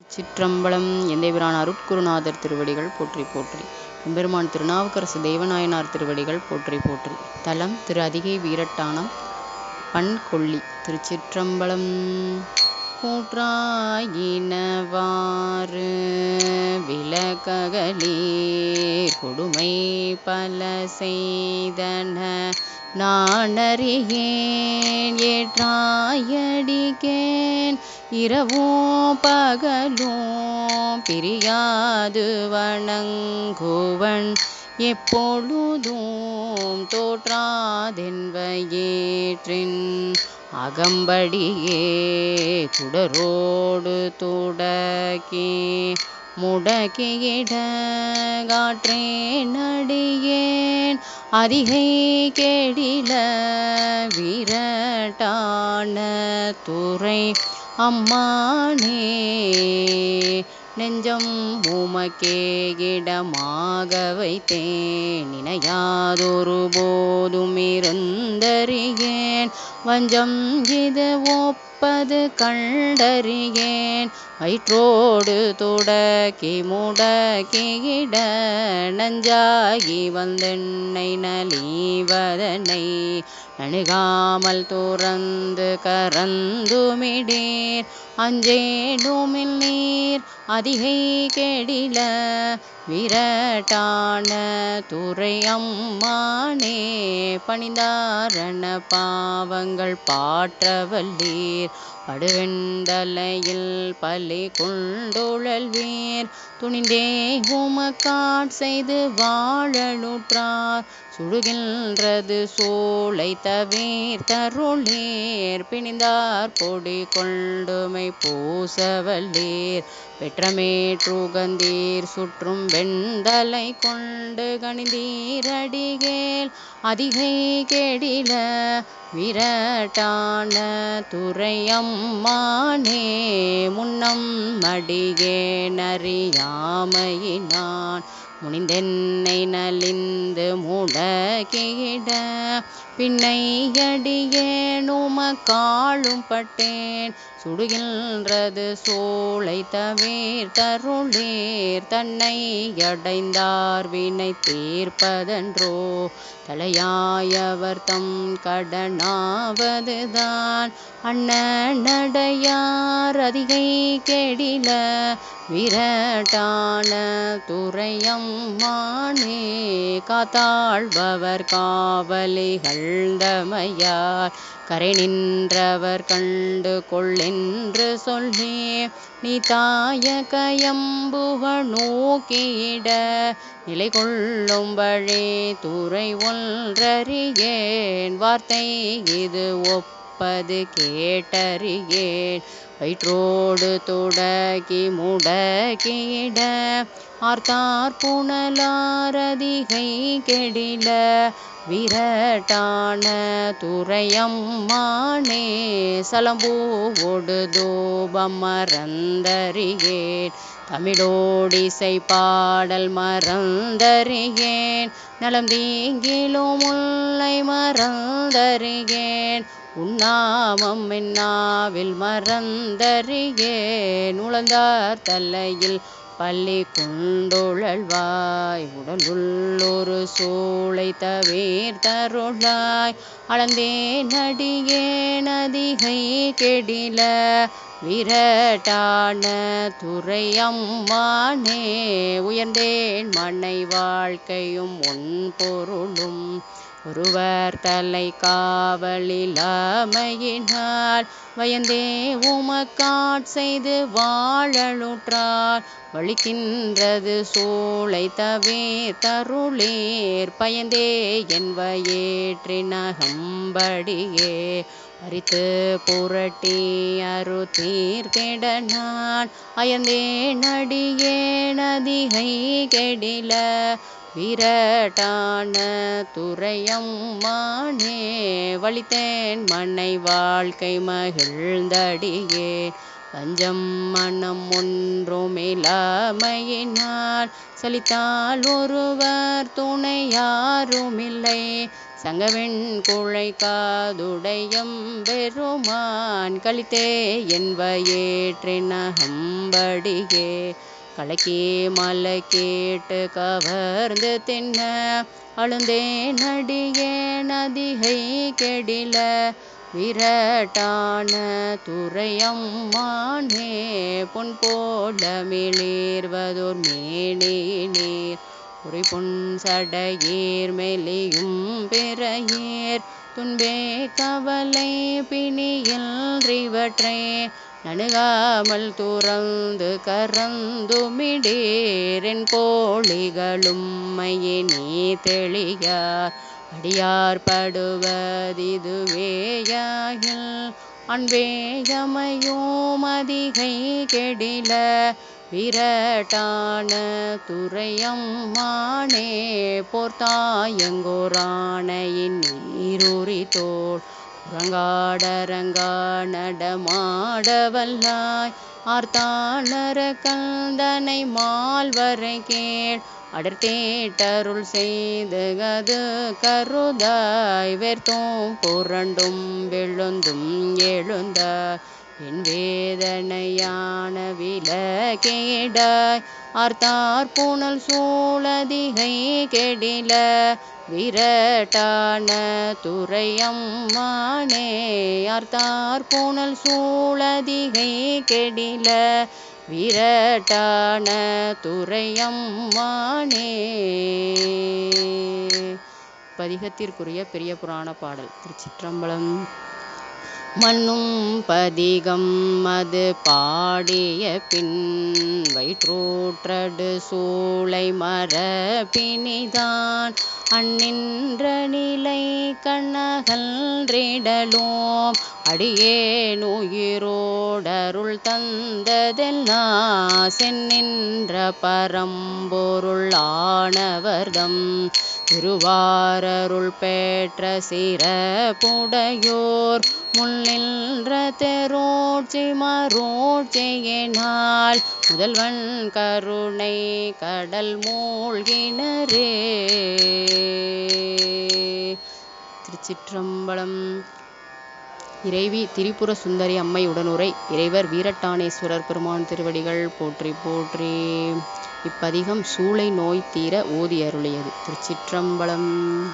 சிற்றம்பலம் எந்தைபிரான் அருட்குருநாதர் திருவடிகள் போற்றி போற்றி. எம்பெருமான் திருநாவுக்கரசு தேவநாயனார் திருவடிகள் போற்றி போற்றி. தலம் திரு அதிகை வீரட்டானம் பண் கொல்லி திருச்சிற்றம்பலம் கூற்றாயினவாறு விலககலே கொடுமை பல செய்தன நானறியேன் ஏற்றாயடிகேன் இரவும் பகலும் பிரியாது வணங்குவன். எப்பொழுதும் தோற்றாதென்பயேற்றின் அகம்படியே குடரோடு துடக்கி முடக்கியிட காற்றே அடியேன் அறிகை கேடில விரட்டான துறை அம்மானே. நெஞ்சம் உமக்கே இடமாக வைத்தேன். இணையாதொரு போதும் இருந்தறியேன். வஞ்சம் இது ஒப்பது கண்டறியேன். வயிற்றோடு துடக்கி முடக்கியிட நஞ்சாகி வந்தென்னை நலிவதனை அணுகாமல் துறந்து கரந்துமிடீர். அஞ்சேடுமில் நீர் அதிகை கெடில விரட்டான துறையம்மானே பணிந்தாரண பாவங்கள் பாற்றவல்லீர். படுவெண்டலையில் பலி கொண்டுழல்வீர். துணிந்தே உமக்காட் செய்து வாழலுற்றார். சுடுகின்றது சோலை தவிர் தருளீர். பிணிந்தார் பொடி கொண்டுமை பூசவல்லீர். பெற்றமேற்றுகந்தீர் சுற்றும் வெண்தலை கொண்டு கணிந்தீரடிகேல் அதிகை கெடில விரட்டான துறையம்மானே முன்னம் மடியே நறியாமையினான் முனிந்தென்னை நலிந்து முடக்கிட பின்னையடியேனும காளும் பட்டேன். சுடுகின்றது சோலை தவிர் தருளீர் தன்னை அடைந்தார் வினை தீர்ப்பதன்றோ. தலையாயவர் தம் கடனாவதுதான். அண்ணனடையார் அதிகை கெடில விரட்டான துறையம்மானே காத்தாழ்பவர் காவலிகள் தமையார் கரை நின்றவர் கண்டு கொள்ளே என்று சொல்லி நீ தாய கயம்புக நோக்கியிட நிலை கொள்ளும்பழே துறை ஒன்றறியேன். வார்த்தை இது ஒப்பது கேட்டறியேன். வயிற்றோடு தொடக்கி முடக்கிட ஆர்த்தார் புனலாரதிகை கெடில விரட்டான துறையம்மானே சலம்பூவோடு தூபம் மறந்தறியேன் தமிழோடிசை பாடல் மறந்தறியேன். நலம் தீங்கிலும் முல்லை மறந்தறியேன். உண்ணாமம் என்னாவில் மறந்தறியேன். உழந்தார் தலையில் பள்ளி கொண்டுழல்வாய் உடலுள்ளொரு சூளை தவிர் தருளாய். அளந்தே நடிகே நதிகை கெடில விரட்டான துறையம்மானே உயர்ந்தேன் மனை வாழ்க்கையும் உன் பொருளும். ஒருவர் தலை காவலிலாமையினால் வயந்தே உமக்காட் செய்து வாழலுற்றார். வலிக்கின்றது சூளை தவே தருளீர் பயந்தே என் வயேற்றினகம்படியே. பறித்து புரட்டி அரு தீர்த்திட நான் அயந்தே நடியே நதிகை கெடில விரட்டான துறையம்மானே வலித்தேன் மனை வாழ்க்கை மகிழ்ந்தடியே. பஞ்சம் மனம் ஒன்றுமில்லாமையினால் சலித்தால் ஒருவர் துணை யாருமில்லை. சங்கவெண் குழை காதுடையம் பெருமான் கலித்தே என்பயேற்றினகம்படியே கலக்கே மலை கேட்டு கவர்ந்து தின்ன அழுந்தே நடியே நதிகை கெடில. விரட்டான துறையம்மானே பொன் போல மிளிர்வதோர் மேனி நீர். உரை பொன் சடையேர் மெலியும் பிறையேர். துன்பே கவலை பிணியில்றிவற்றே நணுகாமல் துறந்து கறந்துமிடேரின் போலிகளும் மையே நீ தெளியார் அடியார் படுவதிதுவேயாகில் அன்பேயமையும் அதிகை கெடில விரட்டான துறையம்மானே போர்த்தாயங்கோரானையின் நீரூறி தோள். உறங்காடரங்கா நடமாடவல்லாய் ஆர்த்தானர கந்தனை மால்வரை கேள். அடர்த்தேட்டருள் செய்து அது கருதாய் வேர்த்தோம் புரண்டும் விழுந்தும் எழுந்தாய் என் வேதனையான விலகேடாய் ஆர்த்தார் புனல் சூழதிகை கெடில விரட்டான துறையம்மானே. ஆர்த்தார் புனல் சூழதிகை கெடில விரட்டான துறையம்மானே. பதிகத்திற்குரிய பெரிய புராண பாடல் திருச்சிற்றம்பலம். மண்ணும் பதிகம் அது பாடிய பின் வயிற்றூற்றடு சூளை மரபினிதான். அந்நின்ற நிலை கண்ணகன்றிடலோம் அடியேனுயிரோடருள் தந்ததெல்லாம் சென்னின்ற பரம்பொருள் ஆனவர்தம். திருவாரருள் பெற்ற சிறப்புடையோர் முன்னின்ற தெரோட்சி மரோட்சியினால் முதல்வன் கருணை கடல் மூழ்கினரே. திருச்சிற்றம்பலம். இறைவி திரிபுர சுந்தரி அம்மை உடனுரை. இறைவர் வீரட்டானேஸ்வரர் பெருமான் திருவடிகள் போற்றி போற்றி. இப்பதிகம் சூளை நோய் தீர ஓதி அருளியது. திருச்சிற்றம்பலம்.